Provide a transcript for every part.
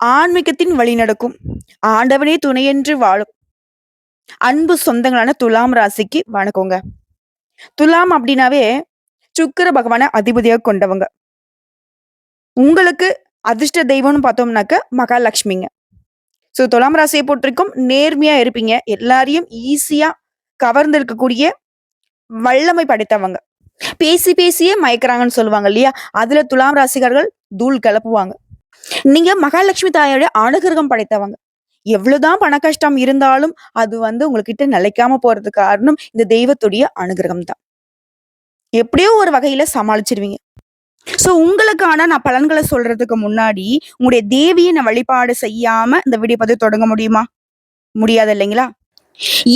ஆன்மீகத்தின் வழி நடக்கும். ஆண்டவனே துணையென்று வாழும். அன்பு சொந்தங்களான துலாம் ராசிக்கு வணக்கங்க. துலாம் அப்படின்னாவே சுக்கிர பகவானை அதிபதியாக கொண்டவங்க. உங்களுக்கு அதிர்ஷ்ட தெய்வம்னு பார்த்தோம்னாக்க மகாலட்சுமிங்க. ஸோ துலாம் ராசியை பொறுத்திருக்கும் நேர்மையா இருப்பீங்க. எல்லாரையும் ஈஸியா கவர்ந்து இருக்கக்கூடிய வல்லமை படைத்தவங்க. பேசி பேசியே மயக்கிறாங்கன்னு சொல்லுவாங்க இல்லையா? அதுல துலாம் ராசிகார்கள் தூள் கிளப்புவாங்க நீங்க மகாலட்சுமி தாயோட அனுகிரகம் படைத்தவங்க. எவ்வளவுதான் பண கஷ்டம் இருந்தாலும் அது வந்து உங்ககிட்ட நிலைக்காம போறதுக்கு காரணம் இந்த தெய்வத்துடைய அனுகிரகம் தான். எப்படியோ ஒரு வகையில சமாளிச்சிருவீங்க. சோ உங்களுக்கான நான் பலன்களை சொல்றதுக்கு முன்னாடி உங்களுடைய தேவியை நான் வழிபாடு செய்யாம இந்த வீடியோ பதிவு தொடங்க முடியுமா? முடியாது இல்லைங்களா?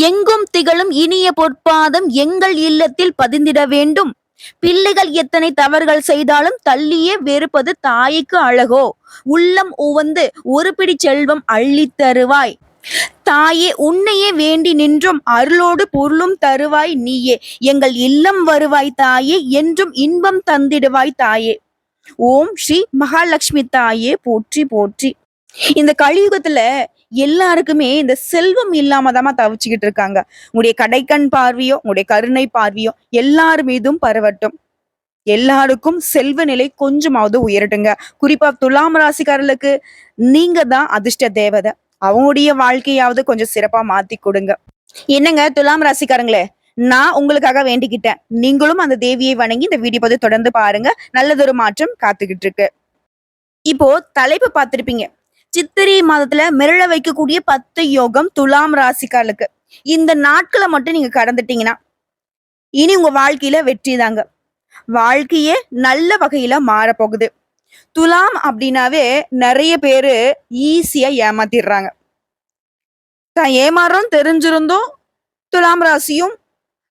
எங்கும் திகழும் இனிய பொற்பாதம் எங்கள் இல்லத்தில் பதிந்திட வேண்டும். பிள்ளைகள் எத்தனை தவறுகள் செய்தாலும் தள்ளியே வெறுப்பது தாய்க்கு அழகோ? உள்ளம் உவந்து ஒரு பிடி செல்வம் அள்ளித் தருவாய். தாயே உன்னையே வேண்டி நின்றும் அருளோடு பொருளும் தருவாய் நீயே. எங்கள் இல்லம் வருவாய் தாயே என்றும் இன்பம் தந்திடுவாய் தாயே. ஓம் ஸ்ரீ மகாலட்சுமி தாயே போற்றி போற்றி. இந்த கலியுகத்துல எல்லாருக்குமே இந்த செல்வம் இல்லாம தான் தவிச்சுக்கிட்டு இருக்காங்க. உங்களுடைய கடைக்கண் பார்வையோ உங்களுடைய கருணை பார்வையோ எல்லார் மீதும் பரவட்டும். எல்லாருக்கும் செல்வ நிலை கொஞ்சமாவது உயரட்டுங்க. குறிப்பா துலாம் ராசிக்காரர்களுக்கு நீங்க தான் அதிர்ஷ்ட தேவதை. அவங்களுடைய வாழ்க்கையாவது கொஞ்சம் சிறப்பா மாத்தி கொடுங்க. என்னங்க துலாம் ராசிக்காரங்களே நான் உங்களுக்காக வேண்டிக்கிட்டேன். நீங்களும் அந்த தேவியை வணங்கி இந்த வீடியோ பதிவு தொடர்ந்து பாருங்க. நல்லதொரு மாற்றம் காத்துக்கிட்டு இருக்கு. இப்போ தலைப்பு பார்த்திருப்பீங்க. சித்திரை மாதத்துல மிரள வைக்கக்கூடிய பத்து யோகம் துலாம் ராசிக்காலுக்கு இந்த நாட்களை மட்டும் நீங்க கடந்துட்டீங்கன்னா இனி உங்க வாழ்க்கையில வெற்றி தாங்க. வாழ்க்கையே நல்ல வகையில மாறப்போகுது. துலாம் அப்படின்னாவே நிறைய பேரு ஈஸியா ஏமாத்திடுறாங்க. தான் ஏமாறுறோம் தெரிஞ்சிருந்தோம் துலாம் ராசியும்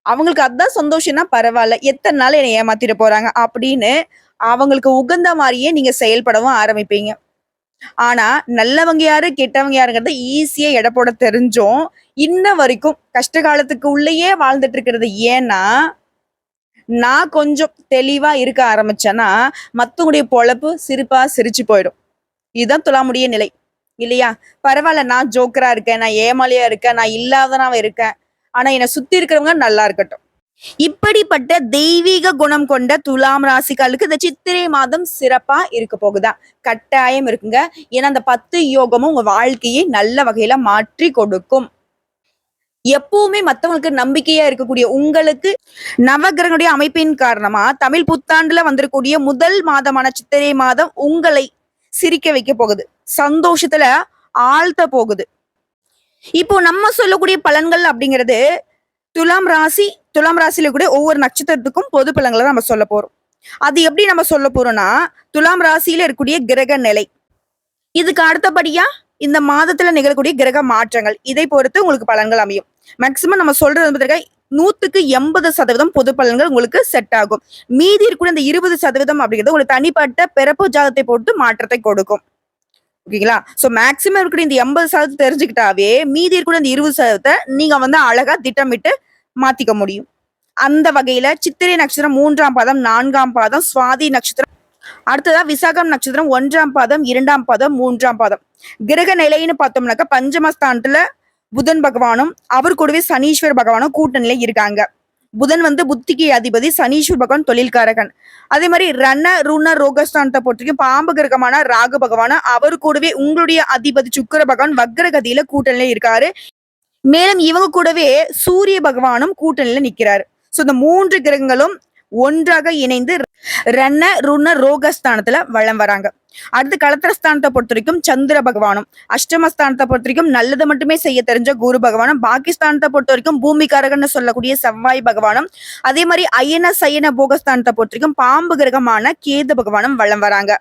அவங்களுக்கு அதான் சந்தோஷம்னா பரவாயில்ல எத்தனை நாள் என்னை ஏமாத்திட போறாங்க அப்படின்னு அவங்களுக்கு உகந்த மாதிரியே நீங்க செயல்படவும் ஆரம்பிப்பீங்க. ஆனா நல்லவங்க யாரு கெட்டவங்க யாருங்கிறத ஈஸியா எடை போட தெரிஞ்சும் இன்ன வரைக்கும் கஷ்ட காலத்துக்கு உள்ளேயே வாழ்ந்துட்டு இருக்கிறது. ஏன்னா நான் கொஞ்சம் தெளிவா இருக்க ஆரம்பிச்சேன்னா மத்தவங்களுடைய பொழப்பு சிரிப்பா சிரிச்சு போயிடும். இதுதான் துலாமுடைய நிலை. இல்லையா? பரவாயில்ல நான் ஜோக்கரா இருக்கேன் நான் ஏமாலியா இருக்கேன் நான் இல்லாதனாவ இருக்கேன். ஆனா என்னை சுத்தி இருக்கிறவங்க நல்லா இருக்கட்டும். இப்படிப்பட்ட தெய்வீக குணம் கொண்ட துலாம் ராசிக்காலுக்கு இந்த சித்திரை மாதம் சிறப்பா இருக்க போகுதா? கட்டாயம் இருக்குங்க. ஏன்னா அந்த பத்து யோகமும் உங்க வாழ்க்கையை நல்ல வகையில மாற்றி கொடுக்கும். எப்பவுமே மத்தவங்களுக்கு நம்பிக்கையா இருக்கக்கூடிய உங்களுக்கு நவகிரகனுடைய அமைப்பின் காரணமா தமிழ் புத்தாண்டுல வந்திருக்கக்கூடிய முதல் மாதமான சித்திரை மாதம் உங்களை சிரிக்க வைக்க போகுது. சந்தோஷத்துல ஆழ்த்த போகுது. இப்போ நம்ம சொல்லக்கூடிய பலன்கள் அப்படிங்கிறது துலாம் ராசி துலாம் ராசியில கூட ஒவ்வொரு நட்சத்திரத்துக்கும் பொது பலன்களை நம்ம சொல்ல போறோம். அது எப்படி நம்ம சொல்ல போறோம்னா துலாம் ராசியில இருக்கக்கூடிய கிரக நிலை. இதுக்கு அடுத்தபடியா இந்த மாதத்துல நிகழக்கூடிய கிரக மாற்றங்கள். இதை பொறுத்து உங்களுக்கு பலன்கள் அமையும். மேக்சிமம் நம்ம சொல்றது வந்து நூத்துக்கு எண்பது சதவீதம் பொது பலன்கள் உங்களுக்கு செட் ஆகும். மீதி இருக்கிற இந்த இருபது சதவீதம் அப்படிங்கிறது உங்களுக்கு தனிப்பட்ட பிறப்பு ஜாதத்தை பொறுத்து மாற்றத்தை கொடுக்கும். ஓகேங்களா சோ மேக்சிமம் இருக்கிற இந்த எண்பது சதவீதம் தெரிஞ்சுக்கிட்டாவே மீதி இருக்கிற இந்த இருபது சதவீதத்தை நீங்க வந்து அழகா திட்டமிட்டு மாத்திக்க முடியும். அந்த வகையில சித்திரை நட்சத்திரம் மூன்றாம் பாதம் நான்காம் பாதம் சுவாதி நட்சத்திரம். அடுத்ததா விசாகம் நட்சத்திரம் ஒன்றாம் பாதம் இரண்டாம் பாதம் மூன்றாம் பாதம். கிரக நிலைன்னு பார்த்தோம்னாக்கா பஞ்சமஸ்தானத்துல புதன் பகவானும் அவர் கூடவே சனீஸ்வர் பகவானும் கூட்டணியில இருக்காங்க. புதன் வந்து புத்திக்கு அதிபதி சனீஸ்வர் பகவான் தொழில்காரகன். அதே மாதிரி ரண ருண ரோகஸ்தானத்தை பொறுத்தவரைக்கும் பாம்பு கிரகமான ராகு பகவான அவர் கூடவே உங்களுடைய அதிபதி சுக்கிர பகவான் வக்ரகதியில கூட்டணியில இருக்காரு. மேலும் இவங்க கூடவே சூரிய பகவானும் கூட்டணியில நிக்கிறாரு. சோ இந்த மூன்று கிரகங்களும் ஒன்றாக இணைந்து ரண ருண ரோகஸ்தானத்துல வளம் வராங்க. அடுத்து களத்திரஸ்தானத்தை பொறுத்த வரைக்கும் சந்திர பகவானும் அஷ்டமஸ்தானத்தை பொறுத்த வரைக்கும் நல்லது மட்டுமே செய்ய தெரிஞ்ச குரு பகவானும் பாகிஸ்தானத்தை பொறுத்த வரைக்கும் பூமிகாரகன்னு சொல்லக்கூடிய செவ்வாய் பகவானும் அதே மாதிரி அயன சயன போகஸ்தானத்தை பொறுத்த வரைக்கும் பாம்பு கிரகமான கேது பகவானும் வளம் வராங்க.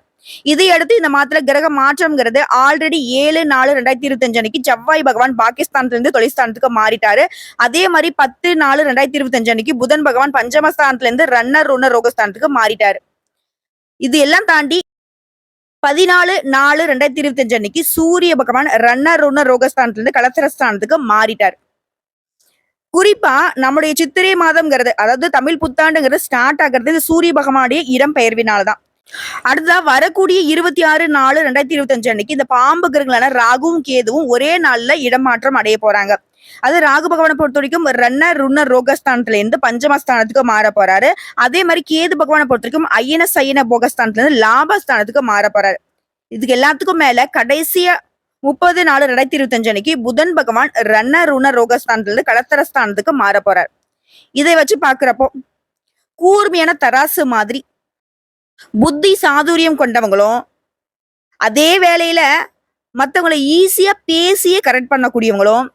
இதையடுத்து இந்த மாதத்துல கிரக மாற்றம்ங்கிறது ஆல்ரெடி ஏழு நாலு ரெண்டாயிரத்தி இருபத்தஞ்சு அன்னைக்கு செவ்வாய் பகவான் பாகிஸ்தான்ல இருந்து தொழிற்ஸ்தானத்துக்கு மாறிட்டாரு. அதே மாதிரி பத்து நாலு ரெண்டாயிரத்தி இருபத்தஞ்சு அன்னைக்கு புதன் பகவான் பஞ்சமஸ்தானத்துல இருந்து ரன்னர் ருண ரோகஸ்தானத்துக்கு மாறிட்டாரு. இது எல்லாம் தாண்டி பதினாலு நாலு ரெண்டாயிரத்தி இருபத்தஞ்சு அன்னைக்கு சூரிய பகவான் ரன்னர் ருண ரோகஸ்தானத்துல இருந்து கலத்திரஸ்தானத்துக்கு மாறிட்டார். குறிப்பா நம்முடைய சித்திரை மாதம்ங்கிறது அதாவது தமிழ் புத்தாண்டுங்கிறது ஸ்டார்ட் ஆகிறது சூரிய பகவானுடைய இடம் பெயர்வினால்தான். அடுத்ததா வரக்கூடிய இருபத்தி ஆறு நாலு ரெண்டாயிரத்தி இருபத்தி அஞ்சு அன்னைக்கு இந்த பாம்பு கிரகங்களான ராகுவும் கேதுவும் ஒரே நாள்ல இடமாற்றம் அடைய போறாங்க. அது ராகு பகவானை பொறுத்த வரைக்கும் ரன்னர் ருன்னர் ரோகஸ்தானத்துல இருந்து பஞ்சமஸ்தானத்துக்கு மாற போறாரு. அதே மாதிரி கேது பகவானை பொறுத்த வரைக்கும் ஐயன சையன போகஸ்தானத்துல இருந்து லாபஸ்தானத்துக்கு மாற போறாரு. இதுக்கு எல்லாத்துக்கும் மேல கடைசியா முப்பது நாலு ரெண்டாயிரத்தி இருபத்தி அஞ்சு அன்னைக்கு புதன் பகவான் ரன்னர் ருண ரோகஸ்தானத்துல இருந்து கலத்தரஸ்தானத்துக்கு மாற போறார். இதை வச்சு பாக்குறப்போ கூர்மையான தராசு மாதிரி புத்தி சாதுரியம் கொண்டவங்களும் அதே வேளையில மத்தவங்களை ஈஸியா பேசியே கரெக்ட் பண்ணக்கூடியவங்களும்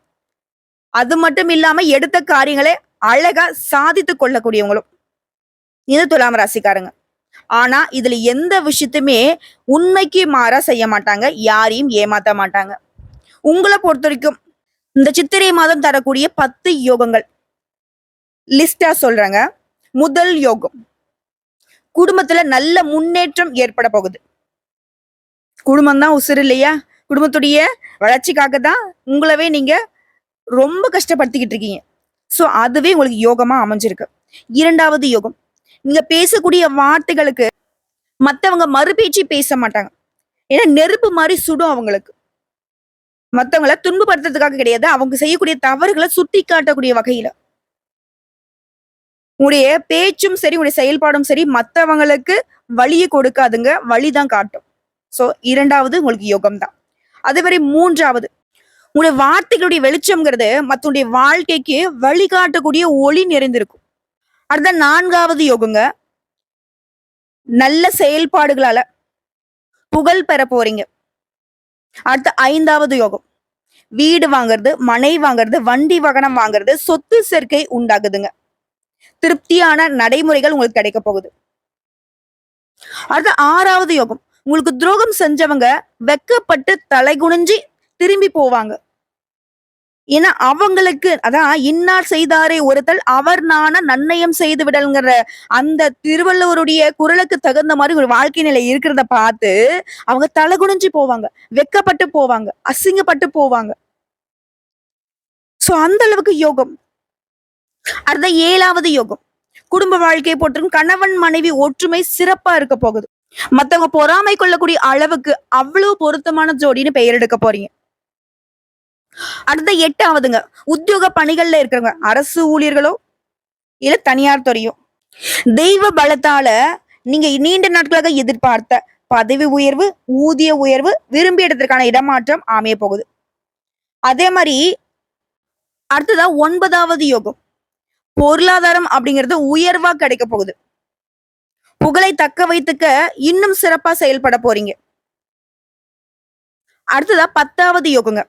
அது மட்டும் இல்லாம எடுத்த காரியங்களை அழகா சாதித்து கொள்ளக்கூடியவங்களும் இது துலாம் ராசிக்காரங்க. ஆனா இதுல எந்த விஷயத்துமே உண்மைக்கு மாறா செய்ய மாட்டாங்க யாரையும் ஏமாத்த மாட்டாங்க. உங்களை பொறுத்த வரைக்கும் இந்த சித்திரை மாதம் தரக்கூடிய பத்து யோகங்கள் லிஸ்டா சொல்றாங்க. முதல் யோகம். குடும்பத்துல நல்ல முன்னேற்றம் ஏற்பட போகுது. குடும்பம் தான் உசுறு இல்லையா? குடும்பத்துடைய வளர்ச்சிக்காக தான் உங்களவே நீங்க ரொம்ப கஷ்டப்படுத்திக்கிட்டு இருக்கீங்க. ஸோ அதுவே உங்களுக்கு யோகமா அமைஞ்சிருக்கு. இரண்டாவது யோகம். நீங்க பேசக்கூடிய வார்த்தைகளுக்கு மற்றவங்க மறுபேச்சு பேச மாட்டாங்க. ஏன்னா நெருப்பு மாதிரி சுடும் அவங்களுக்கு. மற்றவங்களை துன்பப்படுத்துறதுக்காக கிடையாது. அவங்க செய்யக்கூடிய தவறுகளை சுட்டி காட்டக்கூடிய வகையில. உங்களுடைய பேச்சும் சரி உங்களுடைய செயல்பாடும் சரி மற்றவங்களுக்கு வழியை கொடுக்காதுங்க. வழிதான் காட்டும். சோ இரண்டாவது உங்களுக்கு யோகம் தான் அதே மாதிரி மூன்றாவது உங்களுடைய வார்த்தைகளுடைய வெளிச்சம்ங்கிறது மற்றவுடைய வாழ்க்கைக்கு வழிகாட்டக்கூடிய ஒளி நிறைந்திருக்கும். அடுத்த நான்காவது யோகங்க. நல்ல செயல்பாடுகளால புகழ் பெற போறீங்க. அடுத்த ஐந்தாவது யோகம். வீடு வாங்குறது மனை வாங்குறது வண்டி வாகனம் வாங்குறது சொத்து சேர்க்கை உண்டாகுதுங்க. திருப்தியான நடைமுறைகள் உங்களுக்கு கிடைக்க போகுது. அடுத்த ஆறாவது யோகம். உங்களுக்கு துரோகம் செஞ்சவங்க வெக்கப்பட்டு தலைகுனிஞ்சு திரும்பி போவாங்க. ஏன்னா அவங்களுக்கு அதான் இன்னார் செய்தாரே ஒருத்தல் அவர் நான நன்னயம் செய்து விடல்ங்கிற அந்த திருவள்ளுவருடைய குரலுக்கு தகுந்த மாதிரி ஒரு வாழ்க்கை நிலை இருக்கிறத பார்த்து அவங்க தலைகுனிஞ்சு போவாங்க. வெக்கப்பட்டு போவாங்க. அசிங்கப்பட்டு போவாங்க. சோ அந்த அளவுக்கு யோகம். அடுத்த ஏழாவது யோகம். குடும்ப வாழ்க்கையை போற்றும் கணவன் மனைவி ஒற்றுமை சிறப்பா இருக்க போகுது. மத்தவங்க பொறாமை கொள்ளக்கூடிய அளவுக்கு அவ்வளவு பொருத்தமான ஜோடின்னு பெயர் எடுக்க போறீங்க. அடுத்த எட்டாவதுங்க உத்தியோக பணிகள்ல இருக்கிறவங்க அரசு ஊழியர்களோ இல்ல தனியார் துறையோ. தெய்வ பலத்தால நீங்க நீண்ட நாட்களாக எதிர்பார்த்த பதவி உயர்வு ஊதிய உயர்வு விரும்பிய இடத்திற்கான இடமாற்றம் அமைய போகுது. அதே மாதிரி அடுத்ததா ஒன்பதாவது யோகம். பொருளாதாரம் அப்படிங்கிறது உயர்வா கிடைக்க போகுது. புகழை தக்க வைத்துக்க இன்னும் சிறப்பா செயல்பட போறீங்க. அடுத்ததா பத்தாவது யோகங்க.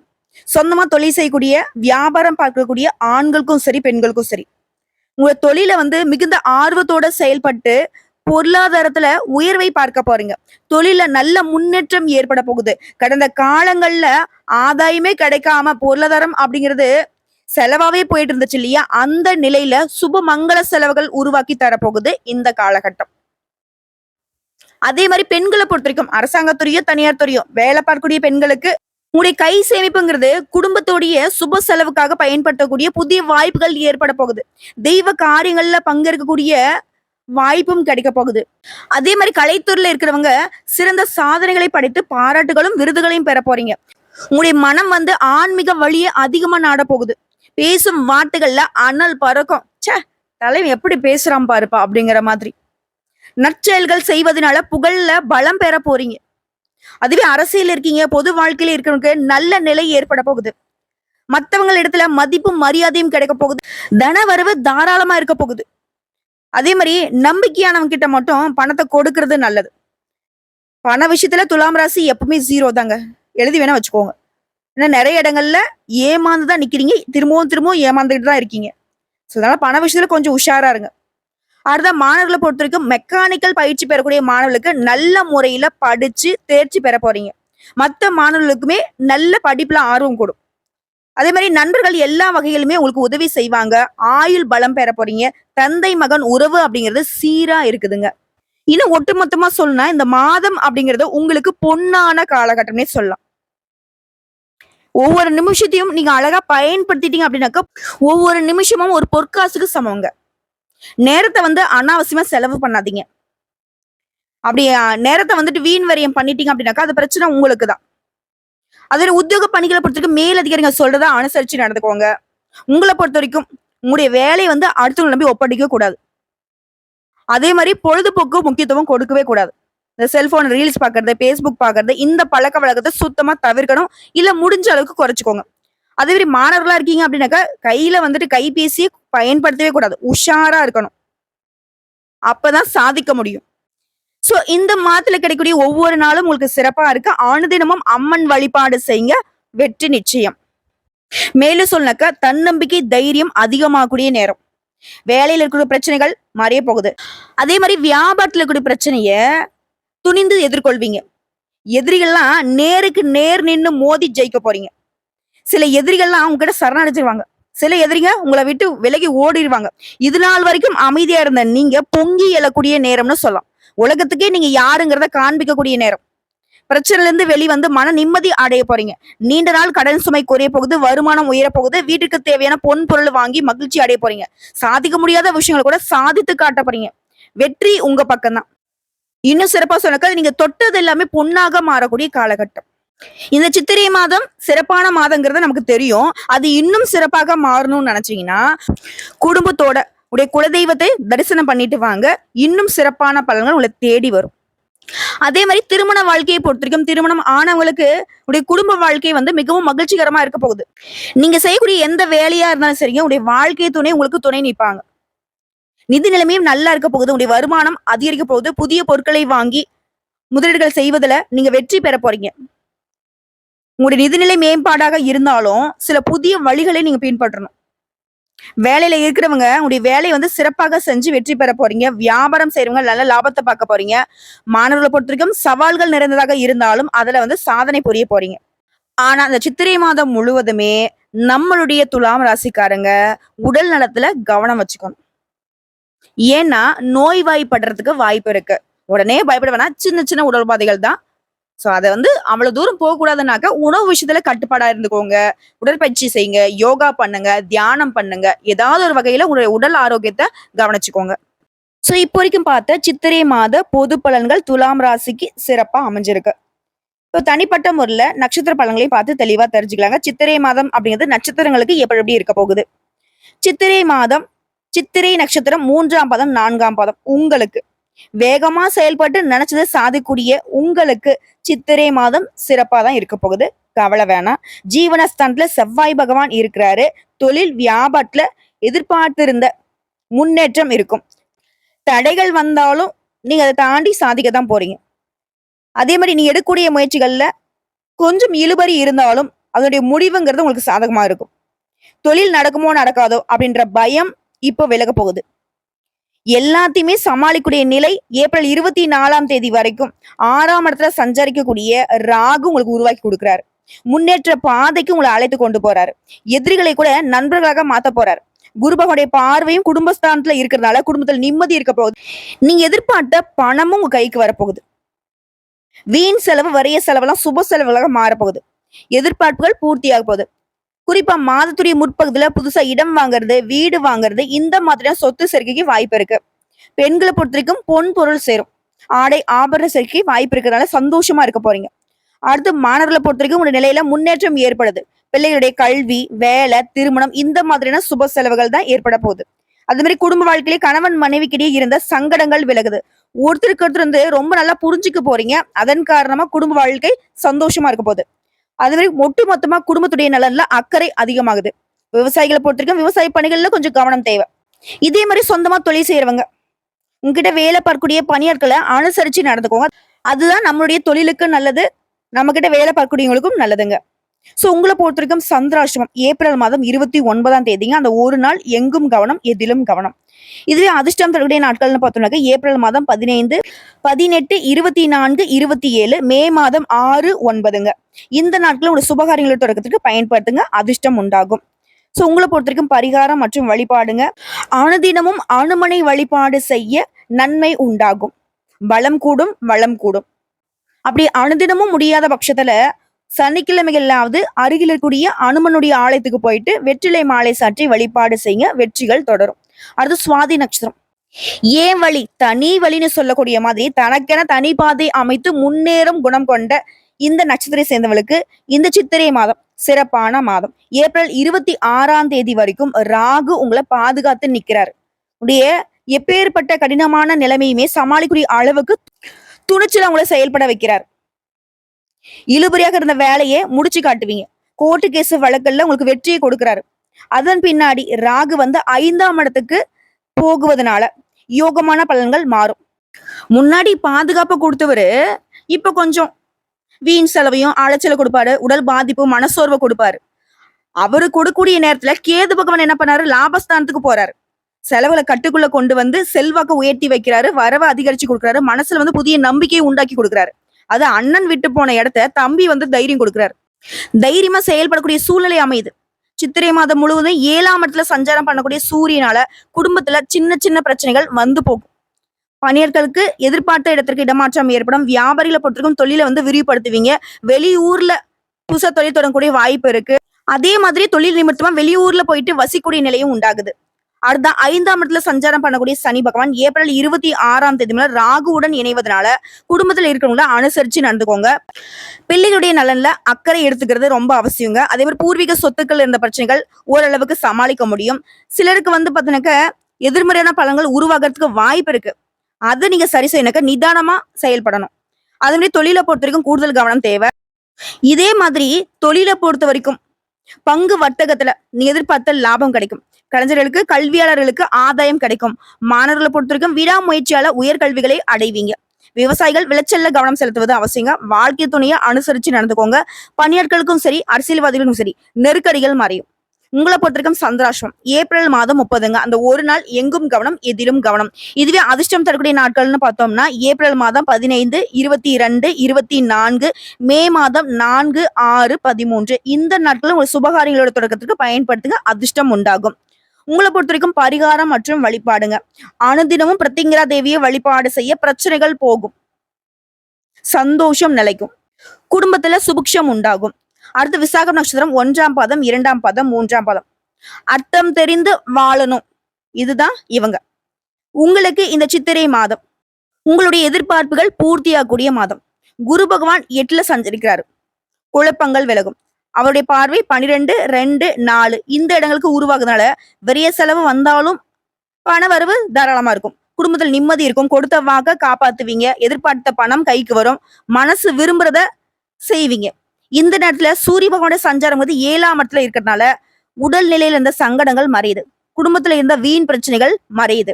சொந்தமா தொழில் செய்யக்கூடிய வியாபாரம் பார்க்கக்கூடிய ஆண்களுக்கும் சரி பெண்களுக்கும் சரி. உங்க தொழில வந்து மிகுந்த ஆர்வத்தோட செயல்பட்டு பொருளாதாரத்துல உயர்வை பார்க்க போறீங்க. தொழில நல்ல முன்னேற்றம் ஏற்பட போகுது. கடந்த காலங்கள்ல ஆதாயமே கிடைக்காம பொருளாதாரம் அப்படிங்கிறது செலவாவே போயிட்டு இருந்துச்சு இல்லையா? அந்த நிலையில சுப மங்கள செலவுகள் உருவாக்கி தரப்போகுது இந்த காலகட்டம். அதே மாதிரி பெண்களை பொறுத்த வரைக்கும் அரசாங்கத்துறையோ தனியார் துறையோ வேலை பார்க்கக்கூடிய பெண்களுக்கு உங்களுடைய கை சேமிப்புங்கிறது குடும்பத்தோடைய சுப செலவுக்காக பயன்படுத்தக்கூடிய புதிய வாய்ப்புகள் ஏற்பட போகுது. தெய்வ காரியங்கள்ல பங்கேற்கக்கூடிய வாய்ப்பும் கிடைக்க போகுது. அதே மாதிரி கலைத்துறையில இருக்கிறவங்க சிறந்த சாதனைகளை படைத்து பாராட்டுகளும் விருதுகளையும் பெற போறீங்க. உங்களுடைய மனம் வந்து ஆன்மீக வழியை அதிகமா நாட போகுது. பேசும் வார்த்தைகள்ல அனல் பறக்கும். ச்சே தலைவன் எப்படி பேசுறான் பாருப்பா அப்படிங்கிற மாதிரி. நற்செயல்கள் செய்வதனால புகழ்ல பலம் பெற போறீங்க. அதுவே அரசியல் இருக்கீங்க பொது வாழ்க்கையில இருக்கிறவங்களுக்கு நல்ல நிலை ஏற்பட போகுது. மத்தவங்க இடத்துல மதிப்பும் மரியாதையும் கிடைக்க போகுது. தன வரவு தாராளமா இருக்க போகுது. அதே மாதிரி நம்பிக்கையானவங்க கிட்ட மட்டும் பணத்தை கொடுக்கறது நல்லது. பண விஷயத்துல துலாம் ராசி எப்பவுமே ஜீரோ தாங்க. எழுதி வேணா வச்சுக்கோங்க. ஏன்னா நிறைய இடங்கள்ல ஏமாந்து தான் நிக்கிறீங்க. திரும்பவும் திரும்பவும் ஏமாந்துட்டு தான் இருக்கீங்க. ஸோ அதனால பண விஷயத்துல கொஞ்சம் உஷாரா இருங்க. அடுத்த மாணவர்களை பொறுத்த வரைக்கும் மெக்கானிக்கல் பயிற்சி பெறக்கூடிய மாணவர்களுக்கு நல்ல முறையில படிச்சு தேர்ச்சி பெற போறீங்க. மற்ற மாணவர்களுக்குமே நல்ல படிப்புல ஆர்வம் கூடும். அதே மாதிரி நண்பர்கள் எல்லா வகையிலுமே உங்களுக்கு உதவி செய்வாங்க. ஆயுள் பலம் பெற போறீங்க. தந்தை மகன் உறவு அப்படிங்கிறது சீரா இருக்குதுங்க. இன்னும் ஒட்டுமொத்தமா சொல்லணும்னா இந்த மாதம் அப்படிங்கிறது உங்களுக்கு பொன்னான காலகட்டம்னே சொல்லலாம். ஒவ்வொரு நிமிஷத்தையும் நீங்க அழகா பயன்படுத்திட்டீங்க அப்படின்னாக்கா ஒவ்வொரு நிமிஷமும் ஒரு பொற்காசுக்கு சமவங்க நேரத்தை வந்து அனாவசியமா செலவு பண்ணாதீங்க. அப்படி நேரத்தை வந்துட்டு வீண் வரியம் பண்ணிட்டீங்க அப்படின்னாக்கா அது பிரச்சனை உங்களுக்கு தான். அதே உத்தியோக பணிகளை பொறுத்த வரைக்கும் மேலதிகாரிங்க சொல்றதை அனுசரிச்சு நடந்துக்கோங்க. உங்களை பொறுத்த வரைக்கும் உங்களுடைய வேலையை வந்து அடுத்தவங்களை நம்பி ஒப்படைக்க கூடாது. அதே மாதிரி பொழுதுபோக்கு முக்கியத்துவம் கொடுக்கவே கூடாது. இந்த செல்போன் ரீல்ஸ் பார்க்கறது ஃபேஸ்புக் பார்க்கறது இந்த பழக்க வழக்கத்தை சுத்தமா தவிர்க்கணும். இல்ல முடிஞ்ச அளவுக்கு குறைச்சிக்கோங்க. அதே மாதிரி மாணவர்களா இருக்கீங்க அப்படின்னாக்கா கையில வந்துட்டு கைபேசியை பயன்படுத்தவே கூடாது. உஷாரா இருக்கணும். அப்பதான் சாதிக்க முடியும். சோ இந்த மாதத்துல கிடைக்கக்கூடிய ஒவ்வொரு நாளும் உங்களுக்கு சிறப்பா இருக்கு. ஆணுதினமும் அம்மன் வழிபாடு செய்யுங்க. வெற்றி நிச்சயம். மேலும் சொன்னாக்கா தன்னம்பிக்கை தைரியம் அதிகமாகக்கூடிய நேரம். வேலையில இருக்கக்கூடிய பிரச்சனைகள் மறைய போகுது. அதே மாதிரி வியாபாரத்துல இருக்கக்கூடிய பிரச்சனையை துணிந்து எதிர்கொள்வீங்க. எதிரிகள்லாம் நேருக்கு நேர் நின்று மோதி ஜெயிக்க போறீங்க. சில எதிரிகள்லாம் உங்ககிட்ட சரணடைச்சிருவாங்க சில எதிரிங்க உங்களை விட்டு விலகி ஓடிடுவாங்க இது நாள் வரைக்கும் அமைதியா இருந்த நீங்க பொங்கி எழக்கூடிய நேரம்னு சொல்லலாம். உலகத்துக்கே நீங்க யாருங்கிறத காண்பிக்கக்கூடிய நேரம். பிரச்சனைல இருந்து வெளிவந்து மன நிம்மதி அடைய போறீங்க. நீண்ட நாள் கடன் சுமை குறைய போகுது வருமானம் உயர போகுது வீட்டுக்கு தேவையான பொன் பொருள் வாங்கி மகிழ்ச்சி அடைய போறீங்க. சாதிக்க முடியாத விஷயங்களை கூட சாதித்து காட்ட போறீங்க. வெற்றி உங்க பக்கம்தான். இன்னும் சிறப்பா சொன்னாக்க நீங்க தொட்டது எல்லாமே பொண்ணாக மாறக்கூடிய காலகட்டம். இந்த சித்திரை மாதம் சிறப்பான மாதங்கிறது நமக்கு தெரியும். அது இன்னும் சிறப்பாக மாறணும்னு நினைச்சீங்கன்னா குடும்பத்தோட உடைய குலதெய்வத்தை தரிசனம் பண்ணிட்டு வாங்க. இன்னும் சிறப்பான பலன்கள் உங்களை தேடி வரும். அதே மாதிரி திருமண வாழ்க்கையை பொறுத்த வரைக்கும் திருமணம் ஆனவங்களுக்கு உடைய குடும்ப வாழ்க்கை வந்து மிகவும் மகிழ்ச்சிகரமா இருக்க போகுது. நீங்க செய்யக்கூடிய எந்த வேலையா இருந்தாலும் சரிங்க உடைய வாழ்க்கை துணை உங்களுக்கு துணை நிற்பாங்க நிதி நிலைமையும் நல்லா இருக்க போகுது. உடைய வருமானம் அதிகரிக்க போகுது. புதிய பொருட்களை வாங்கி முதலீடுகள் செய்வதில் நீங்க வெற்றி பெற போறீங்க. உங்களுடைய நிதிநிலை மேம்பாடாக இருந்தாலும் சில புதிய வழிகளை நீங்க பின்பற்றணும். வேலையில இருக்கிறவங்க உங்களுடைய வேலையை வந்து சிறப்பாக செஞ்சு வெற்றி பெற போறீங்க. வியாபாரம் செய்யறவங்க நல்ல லாபத்தை பார்க்க போறீங்க. மாணவர்களை பொறுத்த வரைக்கும் சவால்கள் நிறைந்ததாக இருந்தாலும் அதுல வந்து சாதனை புரிய போறீங்க. ஆனா அந்த சித்திரை மாதம் முழுவதுமே நம்மளுடைய துலாம் ராசிக்காரங்க உடல் நலத்துல கவனம் வச்சுக்கணும். ஏன்னா நோய்வாய்ப்படுறதுக்கு வாய்ப்பு இருக்கு. உடனே பயப்பட வேணாம் சின்ன சின்ன உடல் உபாதைகள் தான். ஸோ அதை வந்து அவ்வளவு தூரம் போகக்கூடாதுனாக்கா உணவு விஷயத்துல கட்டுப்பாடா இருந்துக்கோங்க. உடற்பயிற்சி செய்யுங்க யோகா பண்ணுங்க தியானம் பண்ணுங்க. ஏதாவது ஒரு வகையில உங்களுடைய உடல் ஆரோக்கியத்தை கவனிச்சுக்கோங்க. ஸோ இப்போ வரைக்கும் பார்த்த சித்திரை மாத பொது பலன்கள் துலாம் ராசிக்கு சிறப்பா அமைஞ்சிருக்கு. இப்போ தனிப்பட்ட முறையில் நட்சத்திர பலன்களையும் பார்த்து தெளிவாக தெரிஞ்சுக்கலாங்க. சித்திரை மாதம் அப்படிங்கிறது நட்சத்திரங்களுக்கு எப்படி எப்படி இருக்க போகுது? சித்திரை மாதம் சித்திரை நட்சத்திரம் மூன்றாம் பதம் நான்காம் பதம். உங்களுக்கு வேகமா செயல்பட்டு நினைச்சதை சாதிக்கூடிய உங்களுக்கு சித்திரை மாதம் சிறப்பா தான் இருக்க போகுது. கவலை வேணாம். ஜீவனஸ்தானத்துல செவ்வாய் பகவான் இருக்கிறாரு. தொழில் வியாபாரத்துல எதிர்பார்த்திருந்த முன்னேற்றம் இருக்கும். தடைகள் வந்தாலும் நீங்க அதை தாண்டி சாதிக்க தான் போறீங்க. அதே மாதிரி நீ எடுக்கக்கூடிய முயற்சிகள்ல கொஞ்சம் இழுபறி இருந்தாலும் அதனுடைய முடிவுங்கிறது உங்களுக்கு சாதகமா இருக்கும். தொழில் நடக்குமோ நடக்காதோ அப்படின்ற பயம் இப்போ விலக போகுது. எல்லாத்தையுமே சமாளிக்கக்கூடிய நிலை ஏப்ரல் இருபத்தி நாலாம் தேதி வரைக்கும் ஆறாம் இடத்துல சஞ்சரிக்கக்கூடிய ராகு உங்களுக்கு உருவாக்கி கொடுக்குறாரு. முன்னேற்ற பாதைக்கு உங்களை அழைத்து கொண்டு போறாரு. எதிரிகளை கூட நண்பர்களாக மாத்த போறாரு. குருபகனுடைய பார்வையும் குடும்பஸ்தானத்துல இருக்கிறதுனால குடும்பத்துல நிம்மதி இருக்க போகுது. நீங்க எதிர்பார்த்த பணமும் உங்க கைக்கு வரப்போகுது. வீண் செலவு வரைய செலவெல்லாம் சுப செலவுகளாக மாறப்போகுது. எதிர்பார்ப்புகள் பூர்த்தியாக போகுது. குறிப்பா மாதத்துடைய முற்பகுதியில புதுசா இடம் வாங்குறது வீடு வாங்குறது இந்த மாதிரியான சொத்து சேர்க்கைக்கு வாய்ப்பு இருக்கு. பெண்களை பொறுத்த வரைக்கும் பொன் பொருள் சேரும். ஆடை ஆபரண சேர்க்கை வாய்ப்பு இருக்கிறதுனால சந்தோஷமா இருக்க போறீங்க. அடுத்து மாணவர்களை பொறுத்த வரைக்கும் உங்க நிலையில முன்னேற்றம் ஏற்படுது. பிள்ளைகளுடைய கல்வி வேலை திருமணம் இந்த மாதிரியான சுப செலவுகள் தான் ஏற்பட போகுது. அது மாதிரி குடும்ப வாழ்க்கையிலே கணவன் மனைவிக்கிடையே இருந்த சங்கடங்கள் விலகுது. ஒருத்தருக்கு ஒருத்தர் வந்து ரொம்ப நல்லா புரிஞ்சுக்க போறீங்க. அதன் காரணமா குடும்ப வாழ்க்கை சந்தோஷமா இருக்க போகுது. அது மாதிரி ஒட்டு மொத்தமா குடும்பத்துடைய நலன்ல அக்கறை அதிகமாகுது. விவசாயிகளை பொறுத்த வரைக்கும் விவசாய பணிகள்ல கொஞ்சம் கவனம் தேவை. இதே மாதிரி சொந்தமா தொழில் செய்யறவங்க உங்ககிட்ட வேலை பார்க்கக்கூடிய பணியாட்களை அனுசரிச்சு நடந்துக்கோங்க. அதுதான் நம்மளுடைய தொழிலுக்கும் நல்லது நம்ம கிட்ட வேலை பார்க்கக்கூடியவங்களுக்கும் நல்லதுங்க. சோ உங்களை பொறுத்த வரைக்கும் சந்திராஷ்டமம் ஏப்ரல் மாதம் இருபத்தி ஒன்பதாம் தேதிங்க. அந்த ஒரு நாள் எங்கும் கவனம் எதிலும் கவனம். இதுவே அதிர்ஷ்டம் தரக்கூடிய நாட்கள்னு பார்த்தோம்னாக்க ஏப்ரல் மாதம் பதினைந்து பதினெட்டு இருபத்தி நான்கு இருபத்தி ஏழு மே மாதம் ஆறு ஒன்பதுங்க. இந்த நாட்கள் உங்களோட சுபகாரியங்களை தொடக்கத்துக்கு பயன்படுத்துங்க அதிர்ஷ்டம் உண்டாகும். ஸோ உங்களை பொறுத்த வரைக்கும் பரிகாரம் மற்றும் வழிபாடுங்க. அனுதினமும் அனுமனை வழிபாடு செய்ய நன்மை உண்டாகும். பலம் கூடும் வளம் கூடும். அப்படி அனுதினமும் முடியாத பட்சத்துல சனிக்கிழமைகளாவது அருகில் இருக்கக்கூடிய அனுமனுடைய ஆலயத்துக்கு போயிட்டு வெற்றிலை மாலை சாற்றி வழிபாடு செய்ய வெற்றிகள் தொடரும். அடுத்து சுவாதி நட்சத்திரம். ஏன் வழி? தனி வழின்னு சொல்லக்கூடிய மாதிரி தனக்கென தனி பாதை அமைத்து முன்னேறும் குணம் கொண்ட இந்த நட்சத்திரை சேர்ந்தவளுக்கு இந்த சித்திரை மாதம் சிறப்பான மாதம். ஏப்ரல் இருபத்தி ஆறாம் தேதி வரைக்கும் ராகு உங்களை பாதுகாத்து நிக்கிறாரு உடைய எப்பேற்பட்ட கடினமான நிலைமையுமே சமாளிக்கூடிய அளவுக்கு துணிச்சல் அவங்களை செயல்பட வைக்கிறார். இழுபறியாக இருந்த வேலையை முடிச்சு காட்டுவீங்க. கோர்ட்டு கேஸ் வழக்கல்ல உங்களுக்கு வெற்றியை கொடுக்கிறாரு. அதன் பின்னாடி ராகு வந்து ஐந்தாம் இடத்துக்கு போகுவதனால யோகமான பலன்கள் மாறும். முன்னாடி பாதுகாப்பு கொடுத்தவரு இப்ப கொஞ்சம் வீண் செலவையும் அலைச்சலை கொடுப்பாரு உடல் பாதிப்பு மனசோர்வை கொடுப்பாரு. அவரு கொடுக்கூடிய நேரத்துல கேது பகவான் என்ன பண்ணாரு? லாபஸ்தானத்துக்கு போறாரு. செலவுகளை கட்டுக்குள்ள கொண்டு வந்து செல்வாக்க உயர்த்தி வைக்கிறாரு வரவை அதிகரிச்சு கொடுக்குறாரு மனசுல வந்து புதிய நம்பிக்கையை உண்டாக்கி கொடுக்குறாரு. அது அண்ணன் விட்டு போன இடத்த தம்பி வந்து தைரியம் கொடுக்குறாரு. தைரியமா செயல்படக்கூடிய சூழ்நிலை அமையுது. சித்திரை மாதம் முழுவதும் ஏழாம் இடத்துல சஞ்சாரம் பண்ணக்கூடிய சூரியனால குடும்பத்துல சின்ன சின்ன பிரச்சனைகள் வந்து போகும். பணியர்களுக்கு எதிர்பார்த்த இடத்திற்கு இடமாற்றம் ஏற்படும். வியாபாரிகளை போட்டிருக்கும் தொழிலை வந்து விரிவுபடுத்துவீங்க. வெளியூர்ல புதுசா தொழில் தொடங்கக்கூடிய வாய்ப்பு இருக்கு. அதே மாதிரி தொழில் நிமித்தமா வெளியூர்ல போயிட்டு வசிக்கூடிய நிலையும் உண்டாகுது. அடுத்த ஐந்தாம் இடத்துல சஞ்சாரம் பண்ணக்கூடிய சனி பகவான் ஏப்ரல் இருபத்தி ஆறாம் தேதி முதல் ராகுவுடன் இணைவதனால குடும்பத்தில் இருக்கிறவங்கள அனுசரிச்சு நடந்துக்கோங்க. பிள்ளைகளுடைய நலன்ல அக்கறை எடுத்துக்கிறது ரொம்ப அவசியங்க. அதே மாதிரி பூர்வீக சொத்துக்கள் இருந்த பிரச்சனைகள் ஓரளவுக்கு சமாளிக்க முடியும். சிலருக்கு வந்து பார்த்தீங்கன்னாக்க எதிர்மறையான பலன்கள் உருவாகிறதுக்கு வாய்ப்பு இருக்கு. அதை நீங்க சரி செய்யணுக்க நிதானமா செயல்படணும். அதே மாதிரி தொழிலை பொறுத்த வரைக்கும் கூடுதல் கவனம் தேவை. இதே மாதிரி தொழிலை பொறுத்த வரைக்கும் பங்கு வர்த்தகத்துல நீ எதிர்பார்த்த லாபம் கிடைக்கும். கலைஞர்களுக்கு கல்வியாளர்களுக்கு ஆதாயம் கிடைக்கும். மாணவர்களை பொறுத்த வரைக்கும் விடாமுயற்சியால உயர்கல்விகளை அடைவீங்க. விவசாயிகள் விளைச்சல்ல கவனம் செலுத்துவது அவசியங்க. வாழ்க்கை துணையை அனுசரிச்சு நடந்துக்கோங்க. பணியாட்களுக்கும் சரி அரசியல்வாதிகளுக்கும் சரி நெருக்கடிகள் மறையும். உங்களை பொறுத்திருக்கும் சந்திராஷ்டம் ஏப்ரல் மாதம் முப்பதுங்க. அந்த ஒரு நாள் எங்கும் கவனம் எதிலும் கவனம். இதுவே அதிர்ஷ்டம் தரக்கூடிய நாட்கள்னு பார்த்தோம்னா ஏப்ரல் மாதம் பதினைந்து இருபத்தி இரண்டு இருபத்தி நான்கு மே மாதம் நான்கு ஆறு பதிமூன்று. இந்த நாட்களும் ஒரு சுபகாரியங்களோட தொடக்கத்துக்கு பயன்படுத்துங்க. அதிர்ஷ்டம் உண்டாகும். உங்களை பொறுத்த வரைக்கும் பரிகாரம் மற்றும் வழிபாடுங்க. அனுதினமும் பிரத்திங்கரா தேவியை வழிபாடு செய்ய பிரச்சனைகள் போகும். சந்தோஷம் நிலைக்கும். குடும்பத்துல சுபிக்ஷம் உண்டாகும். அடுத்து விசாகம் நட்சத்திரம் ஒன்றாம் பாதம் இரண்டாம் பாதம் மூன்றாம் பாதம். அர்த்தம் தெரிந்து வாழணும். இதுதான் இவங்க. உங்களுக்கு இந்த சித்திரை மாதம் உங்களுடைய எதிர்பார்ப்புகள் பூர்த்தியாகக்கூடிய மாதம். குரு பகவான் எட்டுல சஞ்சரிக்கிறாரு. குழப்பங்கள் விலகும். அவருடைய பார்வை பனிரெண்டு ரெண்டு நாலு. இந்த இடங்களுக்கு உருவாகுறதுனால பெரிய செலவு வந்தாலும் பண வரவு தாராளமா இருக்கும். குடும்பத்தில் நிம்மதி இருக்கும். கொடுத்த வாக்க காப்பாத்துவீங்க. எதிர்பார்த்த பணம் கைக்கு வரும். மனசு விரும்புறத செய்வீங்க. இந்த நேரத்துல சூரிய பகவான சஞ்சாரம் வந்து ஏழாம் இடத்துல இருக்கிறதுனால உடல் நிலையில இருந்த சங்கடங்கள் மறையுது. குடும்பத்துல இருந்த வீண் பிரச்சனைகள் மறையுது.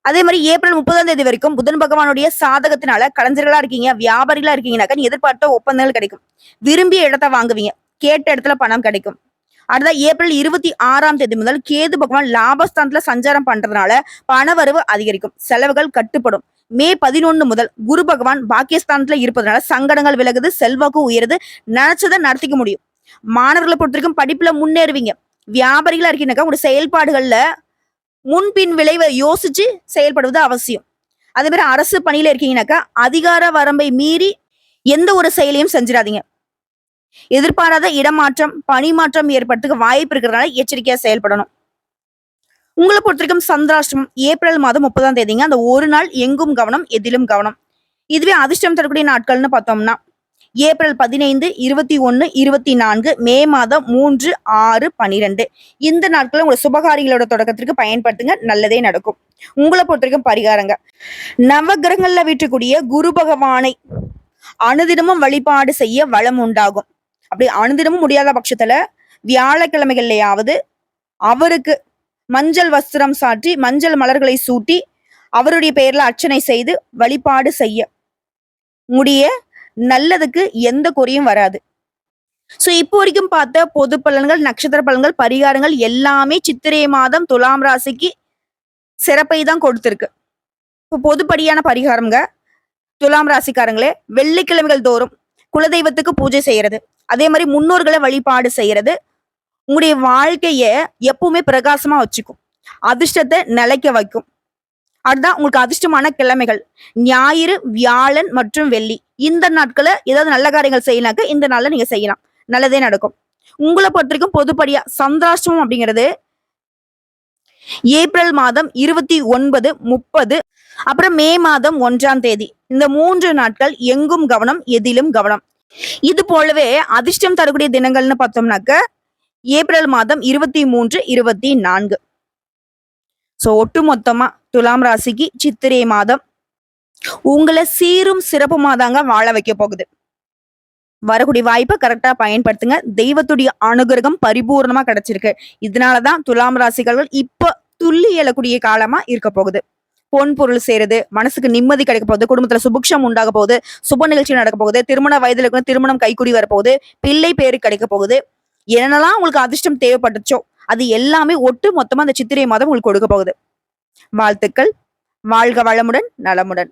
அதே மாதிரி ஏப்ரல் முப்பதாம் தேதி வரைக்கும் புதன் பகவானுடைய சாதகத்தினால கலைஞர்களா இருக்கீங்க வியாபாரிகளா இருக்கீங்கன்னாக்கா எதிர்பார்த்த ஒப்பந்தங்கள் கிடைக்கும். விரும்பிய இடத்த வாங்குவீங்க கேட்ட இடத்துல பணம் கிடைக்கும். அடுத்த ஏப்ரல் இருபத்தி ஆறாம் தேதி முதல் கேது பகவான் லாபஸ்தானத்துல சஞ்சாரம் பண்றதுனால பணவரவு அதிகரிக்கும். செலவுகள் கட்டுப்படும். மே பதினொன்று முதல் குரு பகவான் பாக்கியஸ்தானத்துல இருப்பதனால சங்கடங்கள் விலகுது செல்வாக்கு உயருது. நினைச்சதை நடத்திக்க முடியும். மாணவர்களை பொறுத்த வரைக்கும் படிப்புல முன்னேறுவீங்க. வியாபாரிகளா இருக்கீங்கன்னாக்கா உங்களுடைய செயல்பாடுகள்ல முன்பின் விளைவை யோசிச்சு செயல்படுவது அவசியம். அதே மாதிரி அரசு பணியில இருக்கீங்கன்னாக்கா அதிகார வரம்பை மீறி எந்த ஒரு செயலையும் செஞ்சிடாதீங்க. எதிர்பாராத இடமாற்றம் பணி மாற்றம் ஏற்படுறதுக்கு வாய்ப்பு இருக்கிறதுனால எச்சரிக்கையா செயல்படணும். உங்களை பொறுத்த வரைக்கும் சந்திராஷ்டமம் ஏப்ரல் மாதம் முப்பதாம் தேதிங்க. அந்த ஒரு நாள் எங்கும் கவனம் எதிலும் கவனம். இதுவே அதிர்ஷ்டம் தரக்கூடிய நாட்கள்னு பார்த்தோம்னா ஏப்ரல் பதினைந்து இருபத்தி ஒன்று இருபத்தி நான்கு மே மாதம் மூன்று ஆறு பனிரெண்டு. இந்த நாட்கள் உங்களை சுபகாரிகளோட தொடக்கத்திற்கு பயன்படுத்துங்க. நல்லதே நடக்கும். உங்களை பொறுத்த வரைக்கும் பரிகாரங்க. நவகிரகங்கள்ல வீட்டக்கூடிய குரு பகவானை அனுதினமும் வழிபாடு செய்ய வளம் உண்டாகும். அப்படி அனுதினமும் முடியாத பட்சத்துல வியாழக்கிழமைகள்லையாவது அவருக்கு மஞ்சள் வஸ்திரம் சாற்றி மஞ்சள் மலர்களை சூட்டி அவருடைய பெயர்ல அர்ச்சனை செய்து வழிபாடு செய்ய. முடிய நல்லதுக்கு எந்த குறையும் வராது. சோ இப்போ வரைக்கும் பார்த்த பொது பலன்கள் நட்சத்திர பலன்கள் பரிகாரங்கள் எல்லாமே சித்திரை மாதம் துலாம் ராசிக்கு சிறப்பை தான் கொடுத்துருக்கு. இப்போ பொதுப்படியான பரிகாரம்ங்க துலாம் ராசிக்காரங்களே வெள்ளிக்கிழமைகள் தோறும் குலதெய்வத்துக்கு பூஜை செய்யறது. அதே மாதிரி முன்னோர்களை வழிபாடு செய்யறது. உங்களுடைய வாழ்க்கைய எப்பவுமே பிரகாசமா வச்சுக்கும். அதிர்ஷ்டத்தை நிலைக்க வைக்கும். அதுதான் உங்களுக்கு அதிர்ஷ்டமான கிழமைகள். ஞாயிறு வியாழன் மற்றும் வெள்ளி. இந்த நாட்களை ஏதாவது நல்ல காரியங்கள் செய்யலாக்க இந்த நாள்ல நீங்க செய்யலாம். நல்லதே நடக்கும். உங்களை பொறுத்த வரைக்கும் பொதுப்படியா சந்திராஷ்டமம் அப்படிங்கிறது ஏப்ரல் மாதம் இருபத்தி ஒன்பது முப்பது அப்புறம் மே மாதம் ஒன்றாம் தேதி. இந்த மூன்று நாட்கள் எங்கும் கவனம் எதிலும் கவனம். இது போலவே அதிர்ஷ்டம் தரக்கூடிய தினங்கள்னு பார்த்தோம்னாக்க ஏப்ரல் மாதம் இருபத்தி மூன்று இருபத்தி நான்கு. ஸோ ஒட்டுமொத்தமாக துலாம் ராசிக்கு சித்திரை மாதம் உங்களை சீரும் சிறப்பு தாங்க வாழ வைக்க போகுது. வரக்கூடிய வாய்ப்பை கரெக்டாக பயன்படுத்துங்க. தெய்வத்துடைய அனுகிரகம் பரிபூர்ணமாக கிடைச்சிருக்கு. இதனாலதான் துலாம் ராசிகள் இப்போ துள்ளி எழக்கூடிய காலமாக இருக்க போகுது. பொன் பொருள் சேருது மனசுக்கு நிம்மதி கிடைக்க போகுது குடும்பத்துல சுபிக்ஷம் உண்டாக போகுது சுப நிகழ்ச்சி நடக்க போகுது திருமண வயதில் இருக்கிற திருமணம் கைக்குடி வரப்போகுது பிள்ளை பேரு கிடைக்க போகுது. என்னென்னலாம் உங்களுக்கு அதிர்ஷ்டம் தேவைப்பட்டுச்சோ அது எல்லாமே ஒட்டு மொத்தமா அந்த சித்திரை மாதம் உங்களுக்கு கொடுக்க போகுது. வாழ்த்துக்கள். வாழ்க வளமுடன் நலமுடன்.